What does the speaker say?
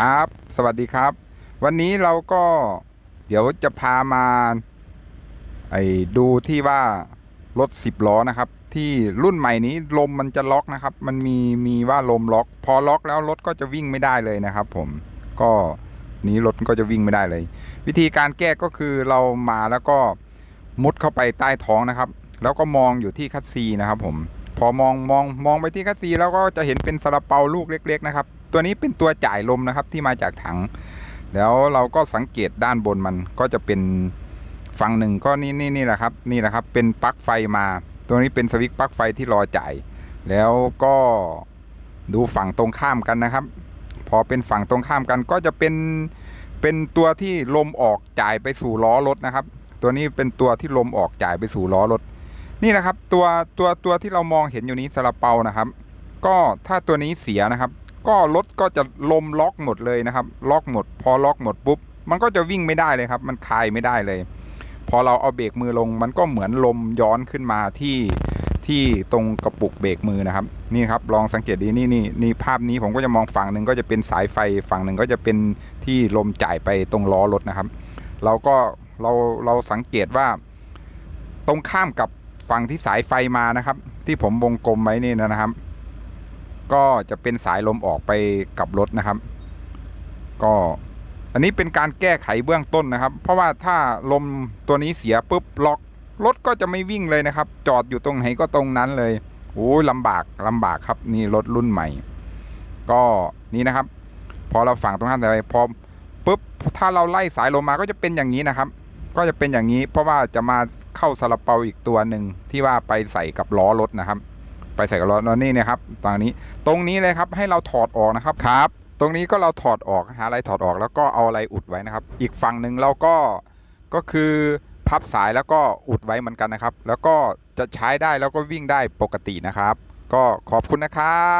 ครับ สวัสดีครับ วันนี้เราก็เดี๋ยวจะพามาไอ้ดูที่ว่ารถสิบล้อนะครับ ที่รุ่นใหม่นี้ลมมันจะล็อกนะครับ มันมีมีว่าลมล็อก พอล็อกแล้วรถก็จะวิ่งไม่ได้เลยนะครับ ผมก็นี้รถก็จะวิ่งไม่ได้เลย วิธีการแก้ก็คือเรามาแล้วก็มุดเข้าไปใต้ท้องนะครับ แล้วก็มองอยู่ที่คัสซีนะครับ ผมพอมองมองมองไปที่คัสซีแล้วก็จะเห็นเป็นซาลาเปาลูกเล็ก ๆ นะครับ ตัวนี้เป็นตัวจ่ายลมนะครับที่มาจากถัง แล้วเราก็สังเกตด้านบนมันก็จะเป็นฝั่งหนึ่งก็นี่นี่นี่แหละครับนี่แหละครับ เป็นปลั๊กไฟมา ตัวนี้เป็นสวิตช์ปลั๊กไฟที่รอจ่าย แล้วก็ดูฝั่งตรงข้ามกันนะครับ พอเป็นฝั่งตรงข้ามกันก็จะเป็นเป็นตัวที่ลมออกจ่ายไปสู่ล้อรถนะครับ ตัวนี้เป็นตัวที่ลมออกจ่ายไปสู่ล้อรถ นี่นะครับ ตัวตัวตัวที่เรามองเห็นอยู่นี้ซาลาเปานะครับ ก็ถ้าตัวนี้เสียนะครับ ก็รถก็จะลมล็อกหมดเลยนะครับ ล็อกหมด พอล็อกหมดปุ๊บ มันก็จะวิ่งไม่ได้เลยครับ มันคลายไม่ได้เลย พอเราเอาเบรกมือลง มันก็เหมือนลมย้อนขึ้นมาที่ที่ตรงกระปุกเบรกมือนะครับ นี่ครับลองสังเกตดีนี่นี่นี่ภาพนี้ผมก็จะมองฝั่งหนึ่งก็จะเป็นสายไฟฝั่งหนึ่งก็จะเป็นที่ลมจ่ายไปตรงล้อรถนะครับ เราก็เราเราสังเกตว่า ตรงข้ามกับฝั่งที่สายไฟมานะครับ ที่ผมวงกลมไว้นี่นะครับ ก็จะเป็นสายลมออกไปกับรถนะครับ ก็อันนี้เป็นการแก้ไขเบื้องต้นนะครับ เพราะว่าถ้าลมตัวนี้เสียปุ๊บล็อกรถก็จะไม่วิ่งเลยนะครับ จอดอยู่ตรงไหนก็ตรงนั้นเลยโอ้ยลำบากลำบากครับ นี่รถรุ่นใหม่ ก็นี่นะครับ พอเราฝังตรงนั้นไปพอปุ๊บถ้าเราไล่สายลมมาก็จะเป็นอย่างนี้นะครับ ก็จะเป็นอย่างนี้ เพราะว่าจะมาเข้าซาลาเปาอีกตัวหนึ่งที่ว่าไปใส่กับล้อรถนะครับ ไปใส่กับล้อแล้วนี่นะครับตรงนี้ตรงนี้เลยครับให้เราถอดออกนะครับครับ ตรงนี้ก็เราถอดออกหาอะไรถอดออกแล้วก็เอาอะไรอุดไว้นะครับ อีกฝั่งหนึ่งเราก็ก็คือพับสายแล้วก็อุดไว้เหมือนกันนะครับ แล้วก็จะใช้ได้แล้วก็วิ่งได้ปกตินะครับ ก็ขอบคุณนะครับ